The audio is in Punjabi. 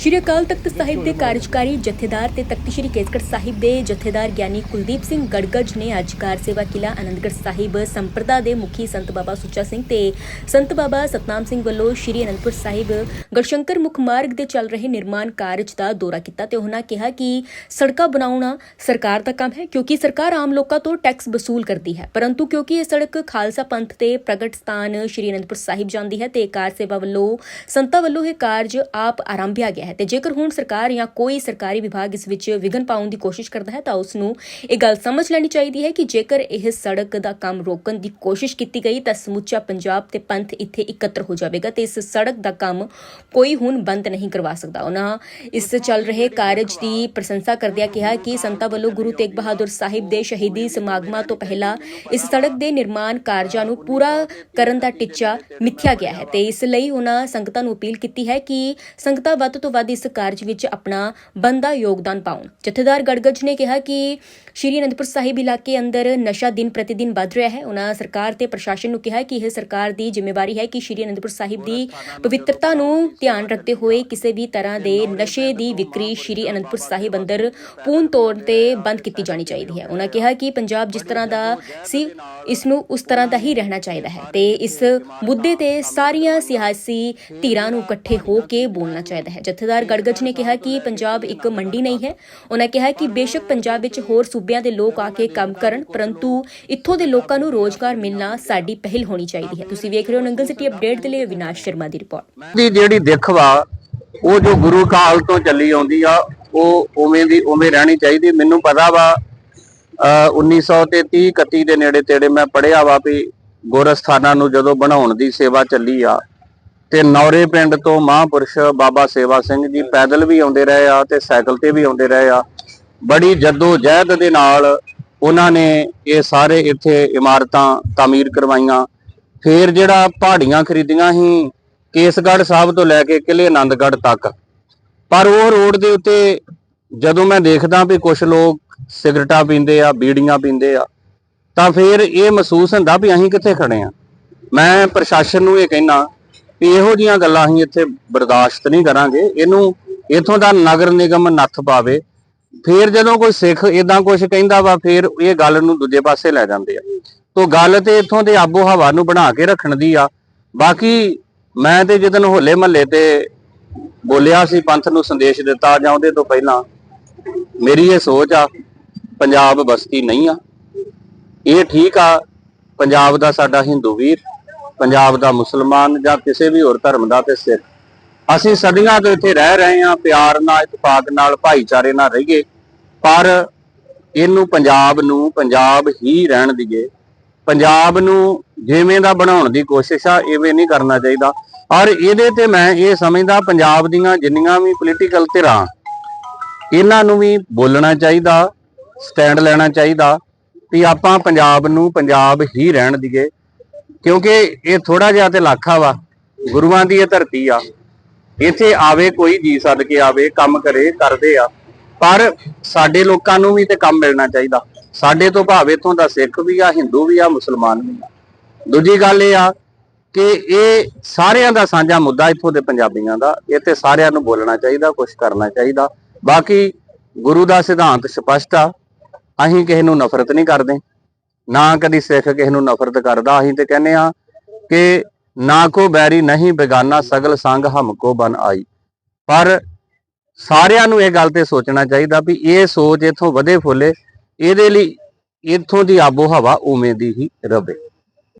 ਸ਼੍ਰੀ ਅਕਾਲ ਤਖਤ ਸਾਹਿਬ ਦੇ ਕਾਰਜਕਾਰੀ ਜਥੇਦਾਰ ਤੇ ਤਖਤ ਸ਼੍ਰੀ ਕੇਸਗੜ੍ਹ ਸਾਹਿਬ ਦੇ ਜਥੇਦਾਰ ਗਿਆਨੀ ਕੁਲਦੀਪ ਸਿੰਘ ਗੜਗੜ ਨੇ ਅੱਜ ਕਾਰ ਸੇਵਾ ਕਿਲਾ ਅਨੰਦਗੜ੍ਹ ਸਾਹਿਬ ਸੰਪਰਦਾ ਦੇ ਮੁਖੀ ਸੰਤ ਬਾਬਾ ਸੁੱਚਾ ਸਿੰਘ ਤੇ ਸੰਤ ਬਾਬਾ ਸਤਨਾਮ ਸਿੰਘ ਵੱਲੋਂ ਸ਼੍ਰੀ ਅਨੰਦਪੁਰ ਸਾਹਿਬ ਗੜਸ਼ੰਕਰ ਮੁੱਖ ਮਾਰਗ ਦੇ ਚੱਲ ਰਹੇ ਨਿਰਮਾਣ ਕਾਰਜ ਦਾ ਦੌਰਾ ਕੀਤਾ ਤੇ ਉਹਨਾਂ ਕਿਹਾ ਕਿ ਸੜਕਾਂ ਬਣਾਉਣਾ ਸਰਕਾਰ ਦਾ ਕੰਮ ਹੈ, ਕਿਉਂਕਿ ਸਰਕਾਰ ਆਮ ਲੋਕਾਂ ਤੋਂ ਟੈਕਸ ਵਸੂਲ ਕਰਦੀ ਹੈ। ਪਰੰਤੂ ਕਿਉਂਕਿ ਇਹ ਸੜਕ ਖਾਲਸਾ ਪੰਥ ਦੇ ਪ੍ਰਗਟ ਸਥਾਨ ਸ਼੍ਰੀ ਅਨੰਦਪੁਰ ਸਾਹਿਬ ਜਾਂਦੀ ਹੈ ਤੇ ਕਾਰ ਸੇਵਾ ਵੱਲੋਂ ਸੰਤਾਂ ਵੱਲੋਂ ਇਹ ਕਾਰਜ ਆਪ ਆਰੰਭਿਆ ਗਿਆ ਹੈ ਤੇ ਜੇਕਰ ਹੁਣ ਸਰਕਾਰ ਜਾਂ ਕੋਈ ਸਰਕਾਰੀ ਵਿਭਾਗ ਇਸ ਵਿੱਚ ਵਿਘਨ ਪਾਉਣ ਦੀ ਕੋਸ਼ਿਸ਼ ਕਰਦਾ ਹੈ ਤਾਂ ਉਸ ਨੂੰ ਇਹ ਗੱਲ ਸਮਝ ਲੈਣੀ ਚਾਹੀਦੀ ਹੈ ਕਿ ਜੇਕਰ ਇਹ ਸੜਕ ਦਾ ਕੰਮ ਰੋਕਣ ਦੀ ਕੋਸ਼ਿਸ਼ ਕੀਤੀ ਗਈ ਤਾਂ ਸਮੁੱਚਾ ਪੰਜਾਬ ਤੇ ਪੰਥ ਇੱਥੇ ਇਕੱਤਰ ਹੋ ਜਾਵੇਗਾ ਤੇ ਇਸ ਸੜਕ ਦਾ ਕੰਮ ਕੋਈ ਹੁਣ ਬੰਦ ਨਹੀਂ ਕਰਵਾ ਸਕਦਾ। ਉਹਨਾਂ ਇਸ ਚੱਲ ਰਹੇ ਕਾਰਜ ਦੀ ਪ੍ਰਸ਼ੰਸਾ ਕਰਦਿਆਂ ਕਿਹਾ ਕਿ ਸੰਤਾਂ ਵੱਲੋਂ ਗੁਰੂ ਤੇਗ ਬਹਾਦਰ ਸਾਹਿਬ ਦੇ ਸ਼ਹੀਦੀ ਸਮਾਗਮਾਂ ਤੋਂ ਪਹਿਲਾਂ ਇਸ ਸੜਕ ਦੇ ਨਿਰਮਾਣ ਕਾਰਜਾਂ ਨੂੰ ਪੂਰਾ ਕਰਨ ਦਾ ਟੀਚਾ ਮਿੱਥਿਆ ਗਿਆ ਹੈ ਤੇ ਇਸ ਲਈ ਉਹਨਾਂ ਸੰਗਤਾਂ ਨੂੰ ਅਪੀਲ ਕੀਤੀ ਹੈ ਕਿ ਸੰਗਤਾਂ ਵੱਧ ਤੋਂ ਵੱਧ ਇਸ ਕਾਰਜ ਵਿੱਚ ਆਪਣਾ ਬੰਦਾ ਯੋਗਦਾਨ ਪਾਉਣ। ਜਥੇਦਾਰ ਗੜਗੜ ਨੇ ਕਿਹਾ ਕਿ ਸ਼੍ਰੀ ਅਨੰਦਪੁਰ ਸਾਹਿਬ ਇਲਾਕੇ ਅੰਦਰ ਨਸ਼ਾ ਦਿਨ ਪ੍ਰਤੀ ਦਿਨ ਵੱਧ ਰਿਹਾ ਹੈ। ਉਹਨਾਂ ਸਰਕਾਰ ਤੇ ਪ੍ਰਸ਼ਾਸਨ ਨੂੰ ਕਿਹਾ ਕਿ ਇਹ ਸਰਕਾਰ ਦੀ ਜ਼ਿੰਮੇਵਾਰੀ ਹੈ ਕਿ ਸ਼੍ਰੀ ਅਨੰਦਪੁਰ ਸਾਹਿਬ ਦੀ ਪਵਿੱਤਰਤਾ ਨੂੰ ਧਿਆਨ ਰੱਖਦੇ ਹੋਏ ਕਿਸੇ ਵੀ ਤਰ੍ਹਾਂ ਦੇ ਨਸ਼ੇ ਦੀ ਵਿਕਰੀ ਸ਼੍ਰੀ ਅਨੰਦਪੁਰ ਸਾਹਿਬ ਅੰਦਰ ਪੂਰਨ ਤੌਰ ਤੇ ਬੰਦ ਕੀਤੀ ਜਾਣੀ ਚਾਹੀਦੀ ਹੈ। ਉਹਨਾਂ ਕਿਹਾ ਕਿ ਪੰਜਾਬ ਜਿਸ ਤਰ੍ਹਾਂ ਦਾ ਸੀ, ਇਸ ਨੂੰ ਉਸ ਤਰ੍ਹਾਂ ਦਾ ਹੀ ਰਹਿਣਾ ਚਾਹੀਦਾ ਹੈ ਤੇ ਇਸ ਮੁੱਦੇ ਤੇ ਸਾਰੀਆਂ ਸਿਆਸੀ ਧਿਰਾਂ ਨੂੰ ਇਕੱਠੇ ਹੋ ਕੇ ਬੋਲਣਾ ਚਾਹੀਦਾ ਹੈ। ਜਥੇ ਜਥੇਦਾਰ ਗੜਗੜ ਨੇ ਕਿਹਾ ਕਿ ਪੰਜਾਬ ਇੱਕ ਮੰਡੀ ਨਹੀਂ ਹੈ। ਉਹਨਾਂ ਕਿਹਾ ਕਿ ਬੇਸ਼ੱਕ ਪੰਜਾਬ ਵਿੱਚ ਹੋਰ ਸੂਬਿਆਂ ਦੇ ਲੋਕ ਆ ਕੇ ਕੰਮ ਕਰਨ, ਪਰੰਤੂ ਇੱਥੋਂ ਦੇ ਲੋਕਾਂ ਨੂੰ ਰੋਜ਼ਗਾਰ ਮਿਲਣਾ ਸਾਡੀ ਪਹਿਲ ਹੋਣੀ ਚਾਹੀਦੀ ਹੈ। ਤੁਸੀਂ ਵੇਖ ਰਹੇ ਹੋ ਨੰਗਲ ਸਿਟੀ ਅਪਡੇਟ ਦੇ ਲਈ ਅਵਿਨਾਸ਼ ਸ਼ਰਮਾ ਦੀ ਰਿਪੋਰਟ। ਦੀ ਜਿਹੜੀ ਦਿੱਖ ਉਹ ਜੋ ਗੁਰੂ ਕਾਲ ਤੋਂ ਚੱਲੀ ਆਉਂਦੀ ਆ, ਉਹ ਉਵੇਂ ਦੀ ਉਵੇਂ ਰਹਿਣੀ ਚਾਹੀਦੀ। ਮੈਨੂੰ ਪਤਾ ਵਾ, ਅਹ 1900 ਤੇ 30 31 ਦੇ ਨੇੜੇ ਤੇੜੇ ਮੈਂ ਪੜਿਆ ਵਾ ਵੀ ਗੋਰਸਥਾਨਾਂ ਨੂੰ ਜਦੋਂ ਬਣਾਉਣ ਦੀ ਸੇਵਾ ਚੱਲੀ ਆ ਤੇ ਨੌਰੇ ਪਿੰਡ ਤੋਂ ਮਹਾਂਪੁਰਸ਼ ਬਾਬਾ ਸੇਵਾ ਸਿੰਘ ਜੀ ਪੈਦਲ ਵੀ ਆਉਂਦੇ ਰਹੇ ਆ ਤੇ ਸਾਈਕਲ ਤੇ ਵੀ ਆਉਂਦੇ ਰਹੇ ਆ। ਬੜੀ ਜੱਦੋ ਜਹਿਦ ਦੇ ਨਾਲ ਉਹਨਾਂ ਨੇ ਇਹ ਸਾਰੇ ਇੱਥੇ ਇਮਾਰਤਾਂ ਤਾਮੀਰ ਕਰਵਾਈਆਂ। ਫਿਰ ਜਿਹੜਾ ਪਹਾੜੀਆਂ ਖਰੀਦੀਆਂ ਸੀ, ਕੇਸਗੜ੍ਹ ਸਾਹਿਬ ਤੋਂ ਲੈ ਕੇ ਕਿਲੇ ਆਨੰਦਗੜ੍ਹ ਤੱਕ। ਪਰ ਉਹ ਰੋਡ ਦੇ ਉੱਤੇ ਜਦੋਂ ਮੈਂ ਦੇਖਦਾ ਵੀ ਕੁਝ ਲੋਕ ਸਿਗਰਟਾਂ ਪੀਂਦੇ ਆ, ਬੀੜੀਆਂ ਪੀਂਦੇ ਆ, ਤਾਂ ਫਿਰ ਇਹ ਮਹਿਸੂਸ ਹੁੰਦਾ ਵੀ ਅਸੀਂ ਕਿੱਥੇ ਖੜੇ ਆ। ਮੈਂ ਪ੍ਰਸ਼ਾਸਨ ਨੂੰ ਇਹ ਕਹਿਣਾ ਵੀ ਇਹੋ ਜੀਆਂ ਗੱਲਾਂ ਅਸੀਂ ਇੱਥੇ ਬਰਦਾਸ਼ਤ ਨਹੀਂ ਕਰਾਂਗੇ। ਇਹਨੂੰ ਇਥੋਂ ਦਾ ਨਗਰ ਨਿਗਮ ਨੱਥ ਪਾਵੇ। ਫੇਰ ਜਦੋਂ ਕੋਈ ਸਿੱਖ ਇਦਾਂ ਕੁਝ ਕਹਿੰਦਾ ਵਾ, ਫੇਰ ਇਹ ਗੱਲ ਨੂੰ ਦੂਜੇ ਪਾਸੇ ਲੈ ਜਾਂਦੇ ਆ। ਤੋਂ ਗੱਲ ਤੇ ਇਥੋਂ ਦੇ ਆਬੋ ਹਵਾ ਨੂੰ ਬਣਾ ਕੇ ਰੱਖਣ ਦੀ ਆ। ਬਾਕੀ ਮੈਂ ਤੇ ਜਦੋਂ ਹੋਲੇ ਮਹੱਲੇ ਤੇ ਬੋਲਿਆ ਸੀ, ਪੰਥ ਨੂੰ ਸੰਦੇਸ਼ ਦਿੱਤਾ ਜਾਂ ਉਹਦੇ ਤੋਂ ਪਹਿਲਾਂ, ਮੇਰੀ ਇਹ ਸੋਚ ਆ, ਪੰਜਾਬ ਬਸਤੀ ਨਹੀਂ ਆ। ਇਹ ਠੀਕ ਆ, ਪੰਜਾਬ ਦਾ ਸਾਡਾ ਹਿੰਦੂ ਵੀਰ। ਪੰਜਾਬ ਦਾ ਮੁਸਲਮਾਨ ਜਾਂ ਕਿਸੇ ਵੀ ਹੋਰ ਧਰਮ ਦਾ ਤੇ ਸਿੱਖ ਅਸੀਂ ਸਦੀਆਂ ਤੋਂ ਇੱਥੇ ਰਹਿ ਰਹੇ ਹਾਂ, ਪਿਆਰ ਨਾਲ ਇਤਫਾਕ ਨਾਲ, ਭਾਈਚਾਰੇ ਨਾਲ ਰਹੀਏ। ਪਰ ਇਹਨੂੰ ਪੰਜਾਬ ਨੂੰ ਪੰਜਾਬ ਹੀ ਰਹਿਣ ਦੀਏ। ਪੰਜਾਬ ਨੂੰ ਜਿਵੇਂ ਦਾ ਬਣਾਉਣ ਦੀ ਕੋਸ਼ਿਸ਼ ਆ ਐਵੇਂ ਨਹੀਂ ਕਰਨਾ ਚਾਹੀਦਾ। ਔਰ ਇਹਦੇ ਤੇ ਮੈਂ ਇਹ ਸਮਝਦਾ, ਪੰਜਾਬ ਦੀਆਂ ਜਿੰਨੀਆਂ ਵੀ ਪੋਲੀਟੀਕਲ ਧਿਰਾਂ, ਇਹਨਾਂ ਨੂੰ ਵੀ ਬੋਲਣਾ ਚਾਹੀਦਾ ਸਟੈਂਡ ਲੈਣਾ ਚਾਹੀਦਾ, ਵੀ ਆਪਾਂ ਪੰਜਾਬ ਨੂੰ ਪੰਜਾਬ ਹੀ ਰਹਿਣ ਦੀਏ। ਕਿਉਂਕਿ ਇਹ ਥੋੜਾ ਜਿਹਾ ਤੇ ਲਾਖਾ ਵਾ, ਗੁਰੂਆਂ ਦੀ ਇਹ ਧਰਤੀ ਆ। ਇੱਥੇ ਆਵੇ ਕੋਈ, ਜੀ ਸੱਦ ਕੇ ਆਵੇ, ਕੰਮ ਕਰੇ, ਕਰਦੇ ਆ। ਪਰ ਸਾਡੇ ਲੋਕਾਂ ਨੂੰ ਵੀ ਤੇ ਕੰਮ ਮਿਲਣਾ ਚਾਹੀਦਾ। ਸਾਡੇ ਤੋਂ ਭਾਵੇਂ ਇਥੋਂ ਦਾ ਸਿੱਖ ਵੀ ਆ, ਹਿੰਦੂ ਵੀ ਆ, ਮੁਸਲਮਾਨ ਵੀ ਆ। ਦੂਜੀ ਗੱਲ ਇਹ ਆ ਕਿ ਇਹ ਸਾਰਿਆਂ ਦਾ ਸਾਂਝਾ ਮੁੱਦਾ ਇੱਥੋਂ ਦੇ ਪੰਜਾਬੀਆਂ ਦਾ। ਇਹ ਤੇ ਸਾਰਿਆਂ ਨੂੰ ਬੋਲਣਾ ਚਾਹੀਦਾ ਕੁਝ ਕਰਨਾ ਚਾਹੀਦਾ। ਬਾਕੀ ਗੁਰੂ ਦਾ ਸਿਧਾਂਤ ਸਪਸ਼ਟ ਆ। ਅਸੀਂ ਕਿਸੇ ਨੂੰ ਨਫ਼ਰਤ ਨਹੀਂ ਕਰਦੇ। ਨਾ ਕਦੀ ਸਿੱਖ ਕਿਸੇ ਨੂੰ ਨਫ਼ਰਤ ਕਰਦਾ, ਅਸੀਂ ਤੇ ਕਹਿੰਦੇ ਆ ਕਿ ਨਾ ਕੋ ਬੈਰੀ ਨਹੀਂ ਬੇਗਾਨਾ, ਸਗਲ ਸੰਗ ਹਮਕੋ ਬਨ ਆਈ। ਪਰ ਸਾਰਿਆਂ ਨੂੰ ਇਹ ਗੱਲ ਤੇ ਸੋਚਣਾ ਚਾਹੀਦਾ ਵੀ ਇਹ ਸੋਚ ਇਥੋਂ ਵਧੇ ਫੁੱਲੇ, ਇਹਦੇ ਲਈ ਇਥੋਂ ਦੀ ਆਬੋ ਹਵਾ ਉਵੇਂ ਦੀ ਹੀ ਰਵੇ।